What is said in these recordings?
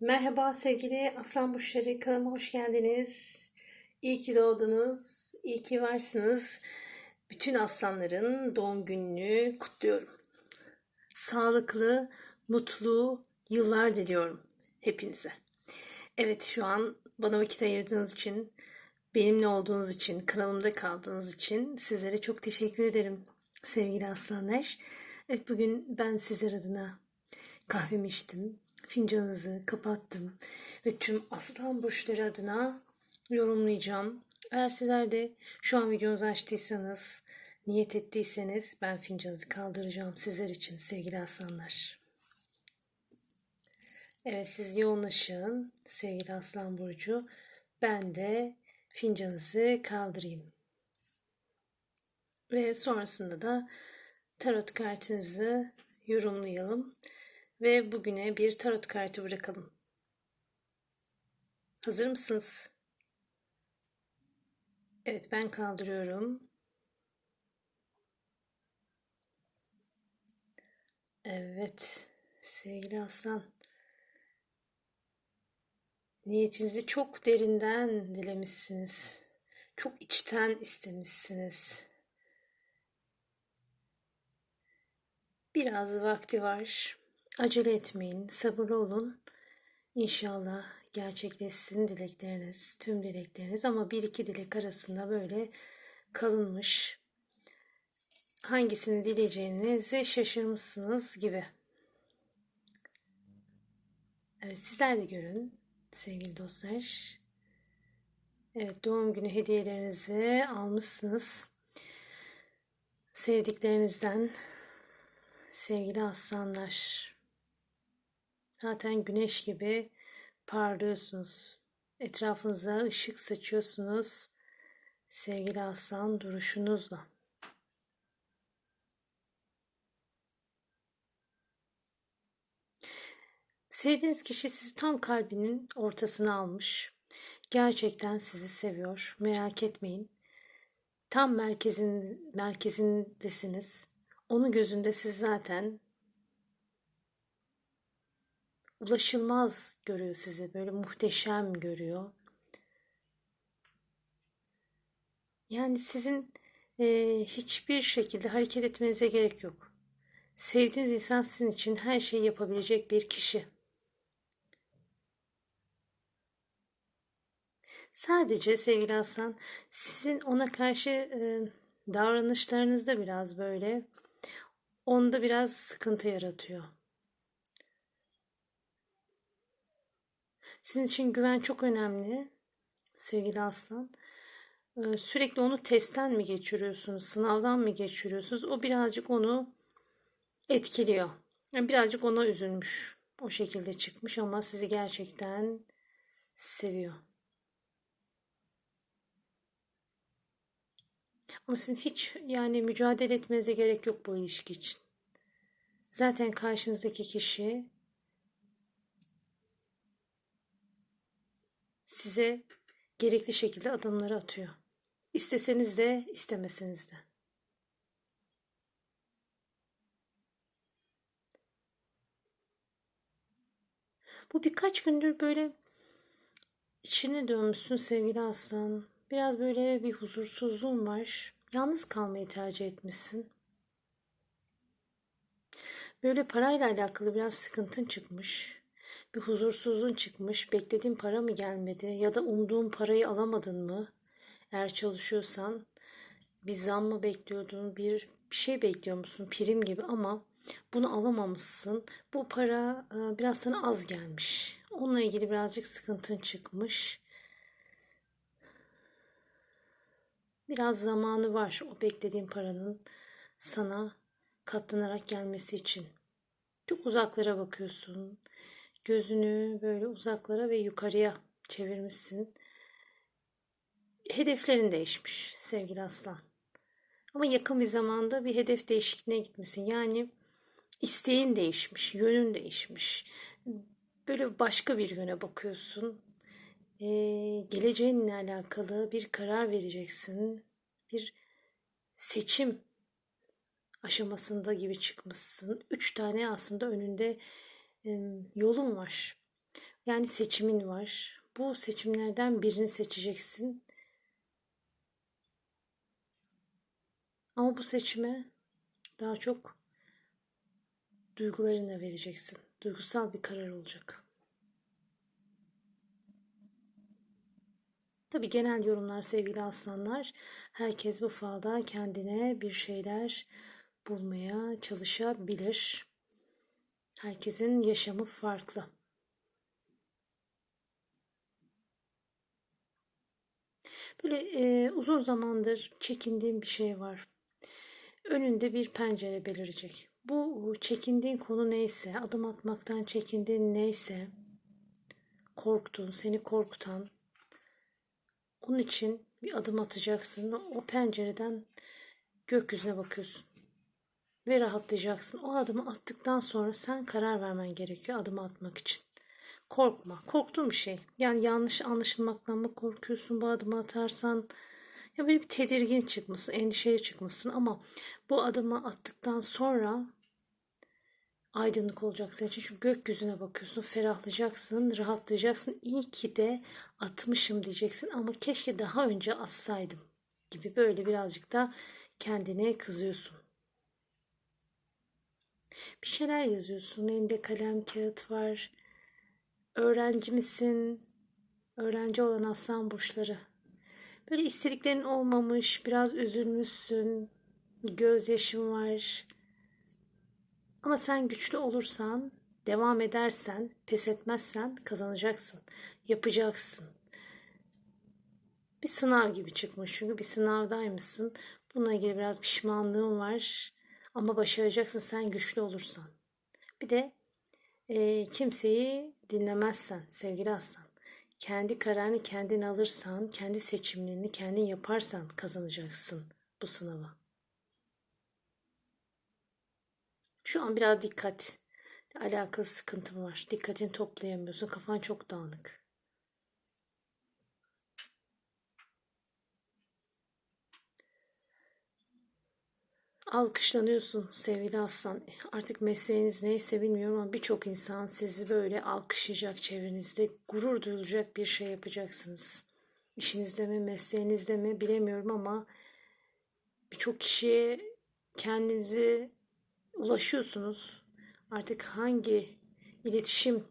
Merhaba sevgili Aslan Burçları kanalıma hoş geldiniz. İyi ki doğdunuz, iyi ki varsınız. Bütün aslanların doğum gününü kutluyorum. Sağlıklı, mutlu yıllar diliyorum hepinize. Evet şu an bana vakit ayırdığınız için, benimle olduğunuz için, kanalımda kaldığınız için sizlere çok teşekkür ederim sevgili aslanlar. Evet bugün ben sizler adına kahvemi içtim, fincanınızı kapattım ve tüm aslan burçları adına yorumlayacağım. Eğer sizler de şu an videonuzu açtıysanız, niyet ettiyseniz ben fincanınızı kaldıracağım sizler için sevgili aslanlar. Evet siz yoğunlaşın sevgili aslan burcu. Ben de fincanınızı kaldırayım. Ve sonrasında da tarot kartınızı yorumlayalım ve bugüne bir tarot kartı bırakalım. Hazır mısınız? Evet ben kaldırıyorum. Evet sevgili aslan. Niyetinizi çok derinden dilemişsiniz. Çok içten istemişsiniz. Biraz vakti var. Acele etmeyin, sabırlı olun. İnşallah gerçekleşsin dilekleriniz, tüm dilekleriniz ama bir iki dilek arasında böyle kalınmış. Hangisini dileyeceğinizi şaşırmışsınız gibi. Evet sizler de görün sevgili dostlar. Evet doğum günü hediyelerinizi almışsınız. Sevdiklerinizden sevgili aslanlar. Zaten güneş gibi parlıyorsunuz. Etrafınıza ışık saçıyorsunuz. Sevgili aslan duruşunuzla. Sevdiğiniz kişi sizi tam kalbinin ortasına almış. Gerçekten sizi seviyor. Merak etmeyin. Tam merkezin merkezindesiniz. Onun gözünde siz zaten ulaşılmaz görüyor sizi. Böyle muhteşem görüyor. Yani sizin e, hiçbir şekilde hareket etmenize gerek yok. Sevdiğiniz insan sizin için her şeyi yapabilecek bir kişi. Sadece sevgili Aslan sizin ona karşı e, davranışlarınızda biraz böyle onda biraz sıkıntı yaratıyor. Sizin için güven çok önemli sevgili aslan. Ee, sürekli onu testten mi geçiriyorsunuz, sınavdan mı geçiriyorsunuz? O birazcık onu etkiliyor. Birazcık ona üzülmüş. O şekilde çıkmış ama sizi gerçekten seviyor. Ama sizin hiç yani mücadele etmenize gerek yok bu ilişki için. Zaten karşınızdaki kişi size gerekli şekilde adımları atıyor. İsteseniz de istemeseniz de. Bu birkaç gündür böyle içine dönmüşsün sevgili aslan. Biraz böyle bir huzursuzluğun var. Yalnız kalmayı tercih etmişsin. Böyle parayla alakalı biraz sıkıntın çıkmış. Bir huzursuzluğun çıkmış. Beklediğin para mı gelmedi ya da umduğun parayı alamadın mı? Eğer çalışıyorsan bir zam mı bekliyordun, bir, bir şey bekliyor musun prim gibi ama bunu alamamışsın. Bu para e, biraz sana az gelmiş. Onunla ilgili birazcık sıkıntın çıkmış. Biraz zamanı var o beklediğin paranın sana katlanarak gelmesi için. Çok uzaklara bakıyorsun. Gözünü böyle uzaklara ve yukarıya çevirmişsin. Hedeflerin değişmiş sevgili aslan. Ama yakın bir zamanda bir hedef değişikliğine gitmişsin. Yani isteğin değişmiş, yönün değişmiş. Böyle başka bir yöne bakıyorsun. Ee, geleceğinle alakalı bir karar vereceksin. Bir seçim aşamasında gibi çıkmışsın. Üç tane aslında önünde yolun var. Yani seçimin var. Bu seçimlerden birini seçeceksin. Ama bu seçime daha çok duygularına vereceksin. Duygusal bir karar olacak. Tabi genel yorumlar sevgili aslanlar. Herkes bu falda kendine bir şeyler bulmaya çalışabilir. Herkesin yaşamı farklı. Böyle e, uzun zamandır çekindiğim bir şey var. Önünde bir pencere belirecek. Bu çekindiğin konu neyse, adım atmaktan çekindiğin neyse, korktuğun, seni korkutan, onun için bir adım atacaksın. O pencereden gökyüzüne bakıyorsun. Ve rahatlayacaksın. O adımı attıktan sonra sen karar vermen gerekiyor adımı atmak için. Korkma. Korktuğun bir şey. Yani yanlış anlaşılmaktan mı korkuyorsun bu adımı atarsan? Ya böyle bir tedirgin çıkmasın, endişeli çıkmasın ama bu adımı attıktan sonra aydınlık olacak senin için. Çünkü gökyüzüne bakıyorsun, ferahlayacaksın, rahatlayacaksın. İyi ki de atmışım diyeceksin ama keşke daha önce atsaydım gibi böyle birazcık da kendine kızıyorsun. Bir şeyler yazıyorsun. Elinde kalem, kağıt var. Öğrenci misin? Öğrenci olan aslan burçları. Böyle istediklerin olmamış, biraz üzülmüşsün. Gözyaşın var. Ama sen güçlü olursan, devam edersen, pes etmezsen kazanacaksın. Yapacaksın. Bir sınav gibi çıkmış çünkü bir sınavdaymışsın. Bununla ilgili biraz pişmanlığın var. Ama başaracaksın sen güçlü olursan. Bir de e, kimseyi dinlemezsen sevgili aslan. Kendi kararını kendin alırsan, kendi seçimlerini kendin yaparsan kazanacaksın bu sınava. Şu an biraz dikkat alakalı sıkıntım var. Dikkatini toplayamıyorsun. Kafan çok dağınık. Alkışlanıyorsun sevgili aslan. Artık mesleğiniz neyse bilmiyorum ama birçok insan sizi böyle alkışlayacak çevrenizde. Gurur duyulacak bir şey yapacaksınız. İşinizde mi, mesleğinizde mi bilemiyorum ama birçok kişiye kendinizi ulaşıyorsunuz. Artık hangi iletişim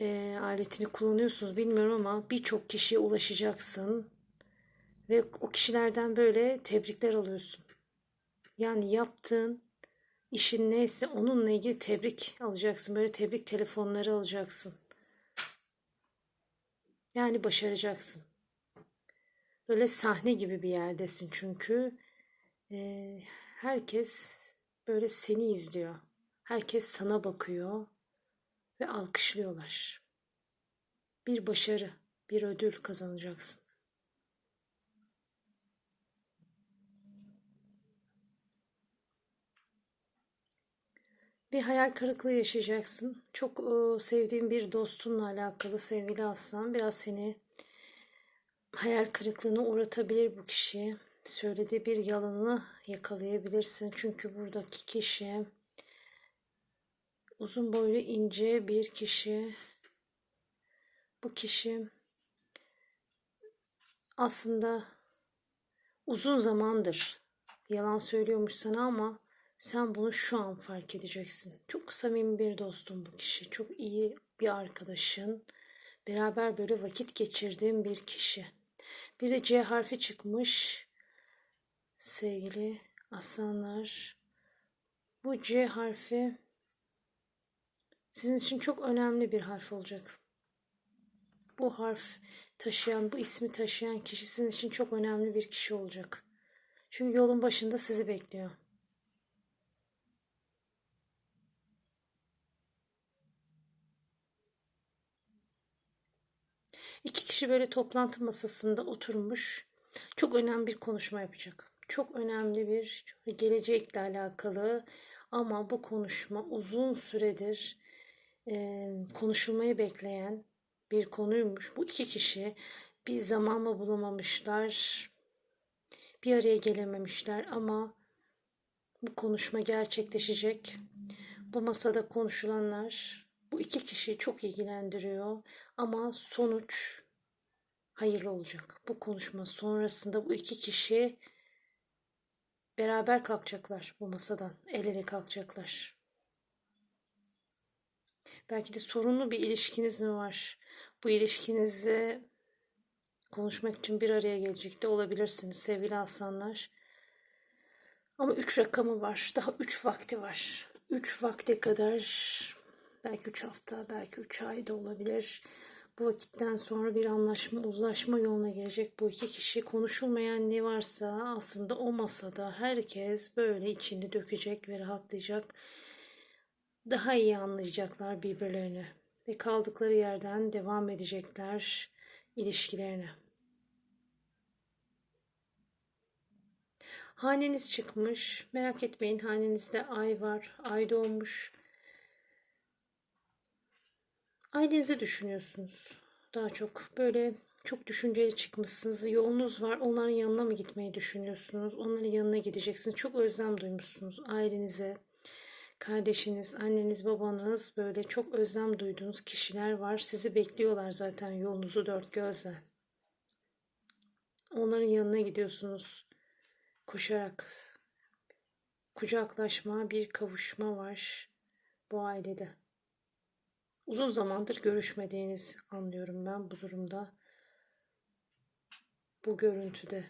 e, aletini kullanıyorsunuz bilmiyorum ama birçok kişiye ulaşacaksın ve o kişilerden böyle tebrikler alıyorsun. Yani yaptığın işin neyse onunla ilgili tebrik alacaksın. Böyle tebrik telefonları alacaksın. Yani başaracaksın. Böyle sahne gibi bir yerdesin çünkü e, herkes böyle seni izliyor. Herkes sana bakıyor ve alkışlıyorlar. Bir başarı, bir ödül kazanacaksın. Bir hayal kırıklığı yaşayacaksın. Çok e, sevdiğim bir dostunla alakalı sevgili aslan. Biraz seni hayal kırıklığına uğratabilir bu kişi. Söylediği bir yalanı yakalayabilirsin. Çünkü buradaki kişi uzun boylu ince bir kişi. Bu kişi aslında uzun zamandır yalan söylüyormuş sana ama sen bunu şu an fark edeceksin. Çok samimi bir dostum bu kişi. Çok iyi bir arkadaşın. Beraber böyle vakit geçirdiğim bir kişi. Bir de C harfi çıkmış. Sevgili aslanlar. Bu C harfi sizin için çok önemli bir harf olacak. Bu harf taşıyan, bu ismi taşıyan kişi sizin için çok önemli bir kişi olacak. Çünkü yolun başında sizi bekliyor. İki kişi böyle toplantı masasında oturmuş. Çok önemli bir konuşma yapacak. Çok önemli bir gelecekle alakalı ama bu konuşma uzun süredir e, konuşulmayı bekleyen bir konuymuş. Bu iki kişi bir zaman mı bulamamışlar, bir araya gelememişler ama bu konuşma gerçekleşecek. Bu masada konuşulanlar Bu iki kişiyi çok ilgilendiriyor ama sonuç hayırlı olacak. Bu konuşma sonrasında bu iki kişi beraber kalkacaklar bu masadan. El ele kalkacaklar. Belki de sorunlu bir ilişkiniz mi var? Bu ilişkinizi konuşmak için bir araya gelecek de olabilirsiniz sevgili aslanlar. Ama üç rakamı var. Daha üç vakti var. Üç vakte kadar belki üç hafta, belki üç ay da olabilir. Bu vakitten sonra bir anlaşma, uzlaşma yoluna gelecek bu iki kişi. Konuşulmayan ne varsa aslında o masada herkes böyle içini dökecek ve rahatlayacak. Daha iyi anlayacaklar birbirlerini ve kaldıkları yerden devam edecekler ilişkilerine. Haneniz çıkmış. Merak etmeyin hanenizde ay var. Ay doğmuş. Ailenizi düşünüyorsunuz. Daha çok böyle çok düşünceli çıkmışsınız. Yolunuz var. Onların yanına mı gitmeyi düşünüyorsunuz? Onların yanına gideceksiniz. Çok özlem duymuşsunuz ailenize. Kardeşiniz, anneniz, babanız böyle çok özlem duyduğunuz kişiler var. Sizi bekliyorlar zaten yolunuzu dört gözle. Onların yanına gidiyorsunuz koşarak kucaklaşma, bir kavuşma var bu ailede. Uzun zamandır görüşmediğiniz anlıyorum ben bu durumda. Bu görüntüde.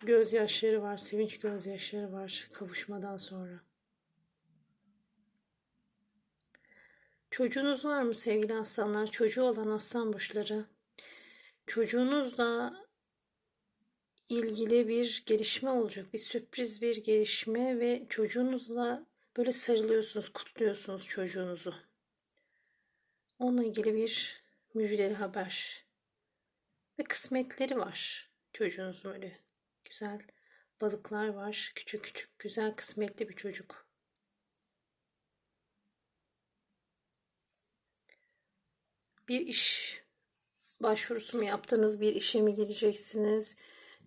Gözyaşları var, sevinç gözyaşları var kavuşmadan sonra. Çocuğunuz var mı sevgili aslanlar? Çocuğu olan aslan burçları. Çocuğunuzla ilgili bir gelişme olacak. Bir sürpriz bir gelişme ve çocuğunuzla böyle sarılıyorsunuz, kutluyorsunuz çocuğunuzu. Onunla ilgili bir müjdeli haber. Ve kısmetleri var çocuğunuzun öyle. Güzel balıklar var. Küçük küçük güzel kısmetli bir çocuk. Bir iş başvurusu mu yaptınız? Bir işe mi gideceksiniz?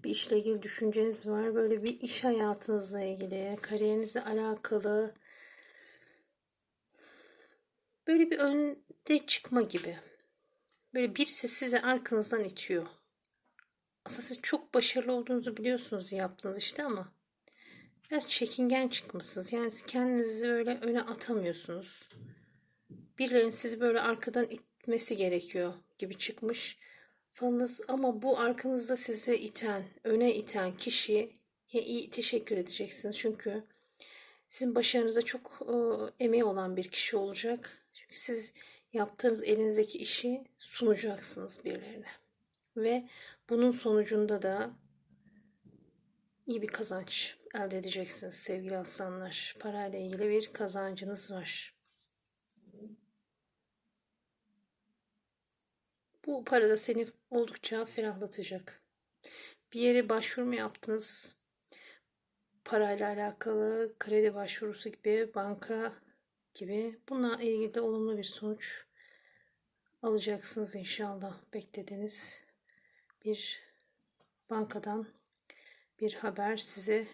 Bir işle ilgili düşünceniz var. Böyle bir iş hayatınızla ilgili, kariyerinizle alakalı böyle bir önde çıkma gibi. Böyle birisi sizi arkanızdan itiyor. Aslında siz çok başarılı olduğunuzu biliyorsunuz yaptığınız işte ama biraz çekingen çıkmışsınız. Yani kendinizi böyle öne atamıyorsunuz. Birilerinin sizi böyle arkadan itmesi gerekiyor gibi çıkmış fanınız ama bu arkanızda sizi iten, öne iten kişiye iyi teşekkür edeceksiniz. Çünkü sizin başarınıza çok e, emeği olan bir kişi olacak. Çünkü siz yaptığınız elinizdeki işi sunacaksınız birilerine. Ve bunun sonucunda da iyi bir kazanç elde edeceksiniz sevgili aslanlar. Parayla ilgili bir kazancınız var. Bu para da seni oldukça ferahlatacak. Bir yere başvuru mu yaptınız? Parayla alakalı kredi başvurusu gibi, banka gibi. Bununla ilgili de olumlu bir sonuç alacaksınız inşallah. Beklediğiniz bir bankadan bir haber size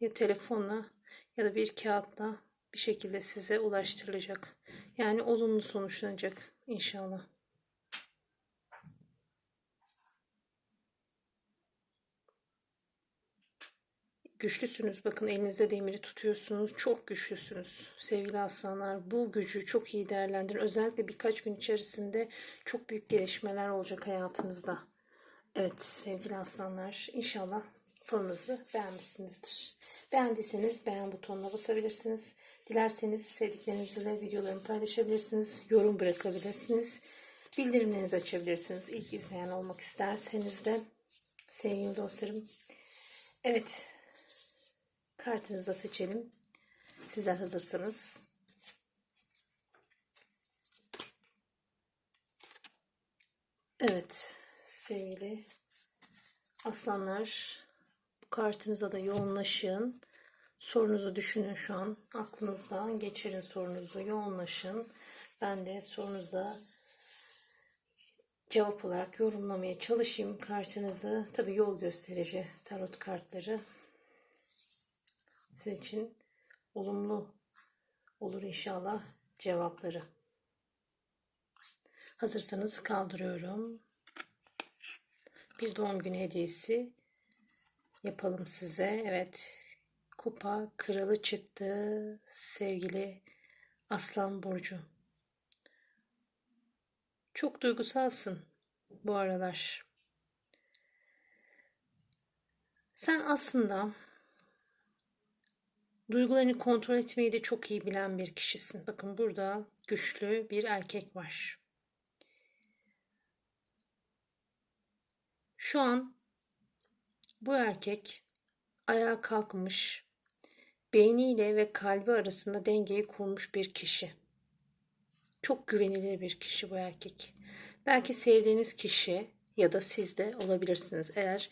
ya telefonla ya da bir kağıtla bir şekilde size ulaştırılacak. Yani olumlu sonuçlanacak inşallah. Güçlüsünüz. Bakın elinizde demiri tutuyorsunuz. Çok güçlüsünüz sevgili aslanlar. Bu gücü çok iyi değerlendirin. Özellikle birkaç gün içerisinde çok büyük gelişmeler olacak hayatınızda. Evet sevgili aslanlar inşallah falınızı beğenmişsinizdir. Beğendiyseniz beğen butonuna basabilirsiniz. Dilerseniz sevdiklerinizle videolarımı paylaşabilirsiniz. Yorum bırakabilirsiniz. Bildirimlerinizi açabilirsiniz. İlk izleyen olmak isterseniz de sevgili dostlarım. Evet Kartınızı da seçelim. Sizler hazırsanız. Evet sevgili aslanlar bu kartınıza da yoğunlaşın. Sorunuzu düşünün şu an. Aklınızdan geçirin sorunuzu. Yoğunlaşın. Ben de sorunuza cevap olarak yorumlamaya çalışayım kartınızı. Tabi yol gösterici tarot kartları sizin için olumlu olur inşallah cevapları. Hazırsanız kaldırıyorum. Bir doğum günü hediyesi yapalım size. Evet. Kupa kralı çıktı sevgili Aslan Burcu. Çok duygusalsın bu aralar. Sen aslında duygularını kontrol etmeyi de çok iyi bilen bir kişisin. Bakın burada güçlü bir erkek var. Şu an bu erkek ayağa kalkmış, beyniyle ve kalbi arasında dengeyi kurmuş bir kişi. Çok güvenilir bir kişi bu erkek. Belki sevdiğiniz kişi ya da siz de olabilirsiniz. Eğer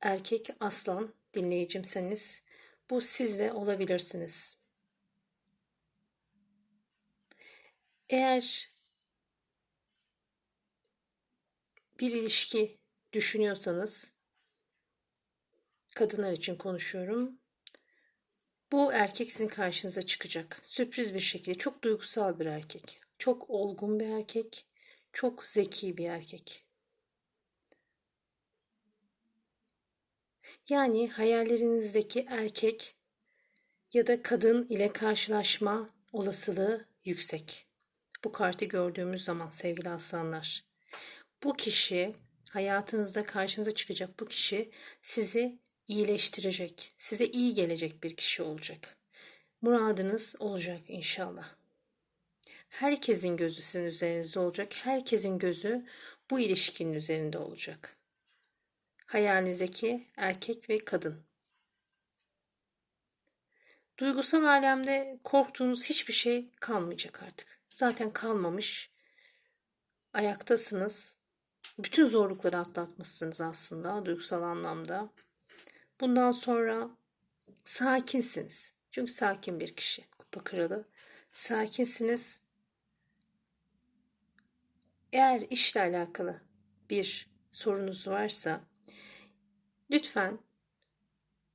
erkek aslan dinleyicimseniz bu siz de olabilirsiniz. Eğer bir ilişki düşünüyorsanız kadınlar için konuşuyorum. Bu erkek sizin karşınıza çıkacak. Sürpriz bir şekilde çok duygusal bir erkek. Çok olgun bir erkek. Çok zeki bir erkek. Yani hayallerinizdeki erkek ya da kadın ile karşılaşma olasılığı yüksek. Bu kartı gördüğümüz zaman sevgili aslanlar. Bu kişi hayatınızda karşınıza çıkacak bu kişi sizi iyileştirecek, size iyi gelecek bir kişi olacak. Muradınız olacak inşallah. Herkesin gözü sizin üzerinizde olacak. Herkesin gözü bu ilişkinin üzerinde olacak. Hayalinizdeki erkek ve kadın. Duygusal alemde korktuğunuz hiçbir şey kalmayacak artık. Zaten kalmamış. Ayaktasınız. Bütün zorlukları atlatmışsınız aslında duygusal anlamda. Bundan sonra sakinsiniz. Çünkü sakin bir kişi. Kupa kralı. Sakinsiniz. Eğer işle alakalı bir sorunuz varsa lütfen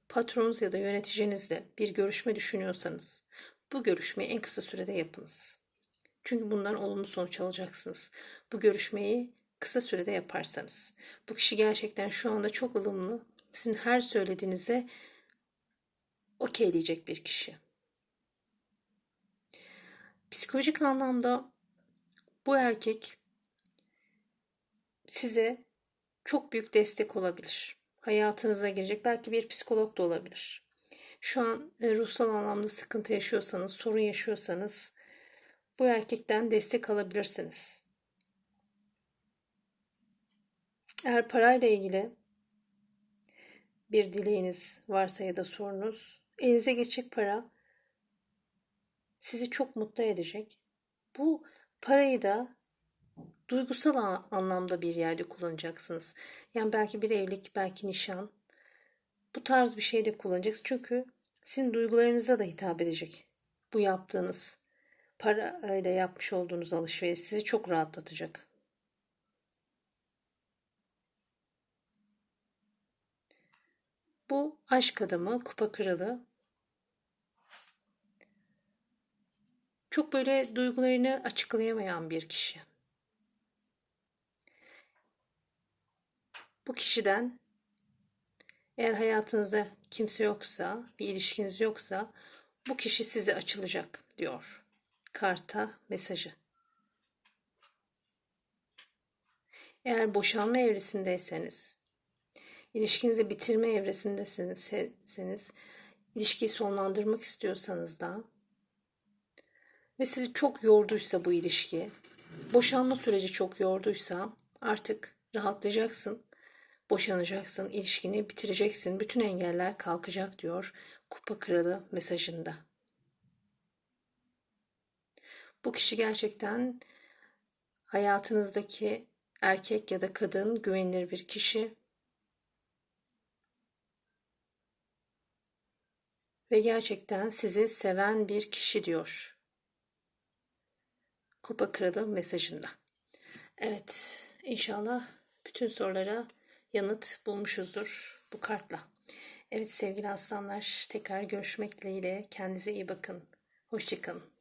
patronunuz ya da yöneticinizle bir görüşme düşünüyorsanız bu görüşmeyi en kısa sürede yapınız. Çünkü bundan olumlu sonuç alacaksınız. Bu görüşmeyi kısa sürede yaparsanız. Bu kişi gerçekten şu anda çok ılımlı. Sizin her söylediğinize okeyleyecek bir kişi. Psikolojik anlamda bu erkek size çok büyük destek olabilir. Hayatınıza girecek belki bir psikolog da olabilir. Şu an e, ruhsal anlamda sıkıntı yaşıyorsanız, sorun yaşıyorsanız bu erkekten destek alabilirsiniz. Eğer parayla ilgili bir dileğiniz varsa ya da sorunuz, elinize geçecek para sizi çok mutlu edecek. Bu parayı da duygusal anlamda bir yerde kullanacaksınız. Yani belki bir evlilik, belki nişan. Bu tarz bir şeyde kullanacaksınız. Çünkü sizin duygularınıza da hitap edecek. Bu yaptığınız para ile yapmış olduğunuz alışveriş sizi çok rahatlatacak. Bu aşk adamı, kupa kralı. Çok böyle duygularını açıklayamayan bir kişi. Bu kişiden eğer hayatınızda kimse yoksa, bir ilişkiniz yoksa bu kişi size açılacak diyor. Karta mesajı. Eğer boşanma evresindeyseniz, ilişkinizi bitirme evresindesiniz, ilişkiyi sonlandırmak istiyorsanız da ve sizi çok yorduysa bu ilişki, boşanma süreci çok yorduysa artık rahatlayacaksın boşanacaksın, ilişkini bitireceksin, bütün engeller kalkacak diyor Kupa Kralı mesajında. Bu kişi gerçekten hayatınızdaki erkek ya da kadın güvenilir bir kişi. Ve gerçekten sizi seven bir kişi diyor. Kupa Kralı mesajında. Evet, inşallah bütün sorulara yanıt bulmuşuzdur bu kartla. Evet sevgili aslanlar tekrar görüşmek dileğiyle kendinize iyi bakın. Hoşçakalın.